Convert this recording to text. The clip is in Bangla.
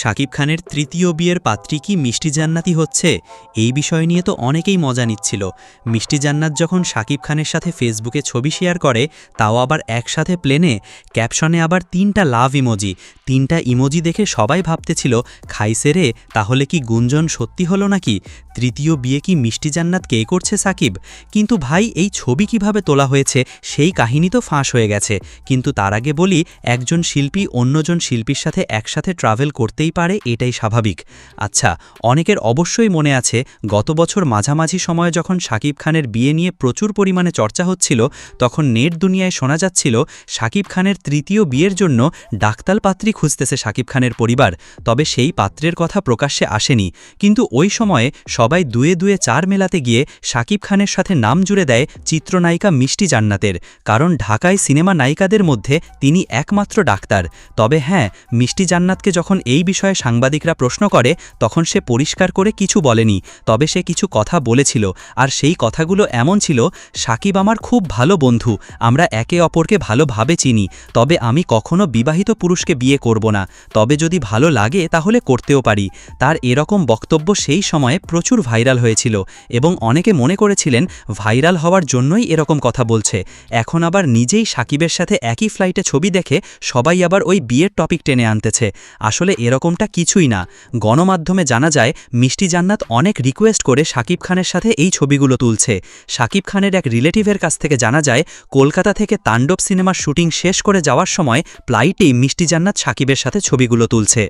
শাকিব খানের তৃতীয় বিয়ের পাত্রী কি মিষ্টি জান্নাতি হচ্ছে? এই বিষয় নিয়ে তো অনেকেই মজা নিচ্ছিল। মিষ্টি জান্নাত যখন শাকিব খানের সাথে ফেসবুকে ছবি শেয়ার করে, তাও আবার একসাথে প্লেনে, ক্যাপশনে আবার তিনটা লাভ ইমোজি। তিনটা ইমোজি দেখে সবাই ভাবতেছিল, খাইছে রে, তাহলে কি গুঞ্জন সত্যি হলো নাকি? তৃতীয় বিয়ে কি মিষ্টি জান্নাত কে করছে সাকিব? কিন্তু ভাই, এই ছবি কীভাবে তোলা হয়েছে, সেই কাহিনী তো ফাঁস হয়ে গেছে। কিন্তু তার আগে বলি, একজন শিল্পী অন্যজন শিল্পীর সাথে একসাথে ট্রাভেল করতেই পারে, এটাই স্বাভাবিক। আচ্ছা অনেকের অবশ্যই মনে আছে, গত বছর মাঝামাঝি সময়ে যখন শাকিব খানের বিয়ে নিয়ে প্রচুর পরিমাণে চর্চা হচ্ছিল, তখন নেট দুনিয়ায় শোনা যাচ্ছিল শাকিব খানের তৃতীয় বিয়ের জন্য ডাক্তাল পাত্রী খুঁজতেছে শাকিব খানের পরিবার, তবে সেই পাত্রের কথা প্রকাশ্যে আসেনি। কিন্তু ওই সময়ে সবাই দুয়ে দুয়ে চার মেলাতে গিয়ে শাকিব খানের সাথে নাম জুড়ে দেয় চিত্রনায়িকা মিষ্টি জান্নাতের, কারণ ঢাকায় সিনেমা নায়িকাদের মধ্যে তিনি একমাত্র ডাক্তার। তবে হ্যাঁ মিষ্টি জান্নাতকে যখন এই সাংবাদিকরা প্রশ্ন করে, তখন সে পরিষ্কার করে কিছু বলেনি, তবে সে কিছু কথা বলেছিল, আর সেই কথাগুলো এমন ছিল, সাকিব আমার খুব ভালো বন্ধু, আমরা একে অপরকে ভালোভাবে চিনি, তবে আমি কখনো বিবাহিত পুরুষকে বিয়ে করব না, তবে যদি ভালো লাগে তাহলে করতেও পারি। তার এরকম বক্তব্য সেই সময়ে প্রচুর ভাইরাল হয়েছিল, এবং অনেকে মনে করেছিলেন, ভাইরাল হওয়ার জন্যই এরকম কথা বলছে। এখন আবার নিজেই সাকিবের সাথে একই ফ্লাইটে ছবি দেখে সবাই আবার ওই বিয়ের টপিক টেনে আনতেছে। আসলে এরকমটা কিছুই না। গণমাধ্যমে জানা যায়, মিষ্টি জান্নাত অনেক রিকোয়েস্ট করে শাকিব খানের সাথে এই ছবিগুলো তুলছে। শাকিব খানের এক রিলেটিভের কাছ থেকে জানা যায়, কলকাতা থেকে তাণ্ডব সিনেমার শুটিং শেষ করে যাওয়ার সময় প্লাইটেই মিষ্টি জান্নাত সাকিবের সাথে ছবিগুলো তুলছে।